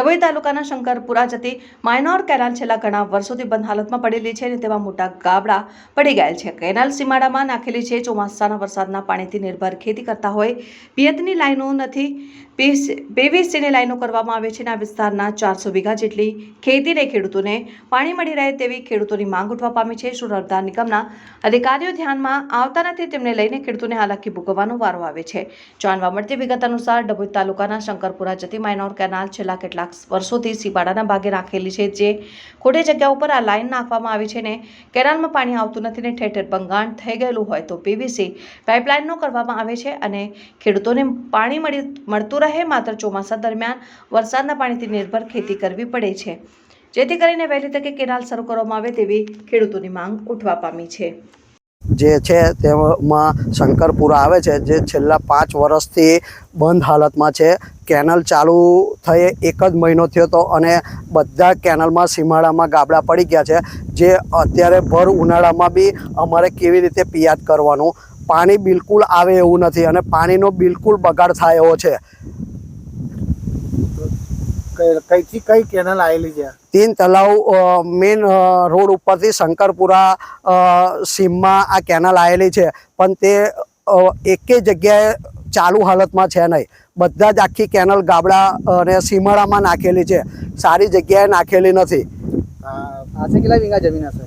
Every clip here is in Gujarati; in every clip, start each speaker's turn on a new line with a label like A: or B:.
A: ડભોઈ તાલુકાના શંકરપુરા જતી માઇનોર કેનાલ છેલ્લા ઘણા વર્ષોથી બંધ હાલતમાં પડેલી છે અને તેમાં મોટા ગાબડા પડી ગયેલ છે. કેનાલ સીમાડામાં નાખેલી છે. ચોમાસાના વરસાદના પાણીથી નિર્ભર ખેતી કરતા હોય પિયતની લાઈનો નથી. પીવીસીની લાઈનો કરવામાં આવે છે અને આ વિસ્તારના ચારસો વીઘા જેટલી ખેતીને ખેડૂતોને પાણી મળી રહે તેવી ખેડૂતોની માંગ ઉઠવા પામી છે. સુરતદાર નિગમના અધિકારીઓ ધ્યાનમાં આવતા નથી. તેમને લઈને ખેડૂતોને હાલાકી ભોગવવાનો વારો આવે છે. જાણવા મળતી વિગત અનુસાર ડભોઈ તાલુકાના શંકરપુરા જતી માઇનોર કેનાલ છેલ્લા કેટલાક વર્ષોથી સીપાડાના ભાગે રાખેલી છે, જે ખોટી જગ્યા ઉપર આ લાઇન નાખવામાં આવી છે ને કેનાલમાં પાણી આવતું નથી ને ઠેર ઠેર ભંગાણ થઈ ગયેલું હોય તો પીવીસી પાઇપલાઇનનો કરવામાં આવે છે અને ખેડૂતોને પાણી મળી, મળતું રહે માત્ર ચોમાસા દરમિયાન વરસાદના પાણીથી નિર્ભર ખેતી કરવી પડે છે. જેથી કરીને વહેલી તકે કેનાલ શરૂ કરવામાં આવે તેવી ખેડૂતોની માંગ ઉઠવા પામી છે.
B: જે છે તેમાં શંકરપુરા આવે છે, જે છેલ્લા પાંચ વર્ષથી બંધ હાલતમાં છે. કેનલ ચાલુ થઈ એક જ મહિનો થયો હતો અને બધા કેનલમાં સીમાડામાં ગાબડા પડી ગયા છે. જે અત્યારે ભર ઉનાળામાં બી અમારે કેવી રીતે પિયાદ કરવાનું? પાણી બિલકુલ આવે એવું નથી અને પાણીનો બિલકુલ બગાડ થાય એવો છે.
C: કઈથી કઈ કેનલ આવેલી છે?
B: તીન તલાવ મેઇન રોડ ઉપરથી શંકરપુરા સીમમાં આ કેનલ આવેલી છે. પણ તે એકે જગ્યાએ ચાલુ હાલતમાં છે નહીં. બધા જ આખી કેનલ ગાબડા અને સીમાડામાં નાખેલી છે. સારી જગ્યાએ નાખેલી નથી.
C: આ- આજે કેટલા વીઘા જમીન હશે?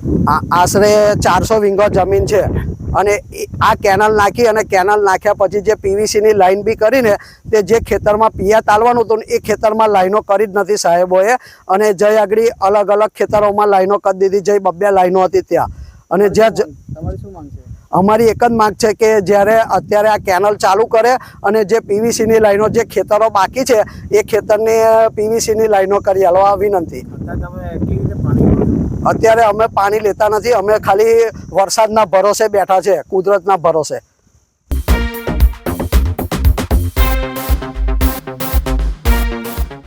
B: આશરે ચારસો વીંગો જમીન છે. અને આ કેનલ નાખી અને કેનલ નાખ્યા પછી જે પીવીસીની લાઈન બી કરીને તે જે ખેતરમાં પિયા તાલવાનું હતું એ ખેતરમાં લાઈનો કરી જ નથી સાહેબોએ. અને જય આગળ અલગ અલગ ખેતરોમાં લાઈનો કરી દીધી. જય બબ્બે લાઈનો હતી ત્યાં. અને જ્યાં
C: તમારી શું માંગ છે?
B: અમારી એક જ માંગ છે કે જ્યારે અત્યારે આ કેનલ ચાલુ કરે અને જે પીવીસીની લાઈનો જે ખેતરો બાકી છે એ ખેતરની પીવીસીની લાઈનો કરી આલવા વિનંતી. અત્યારે અમે પાણી લેતા નથી અમે ખાલી વરસાદના ભરોસે બેઠા છે કુદરતના ભરોસે.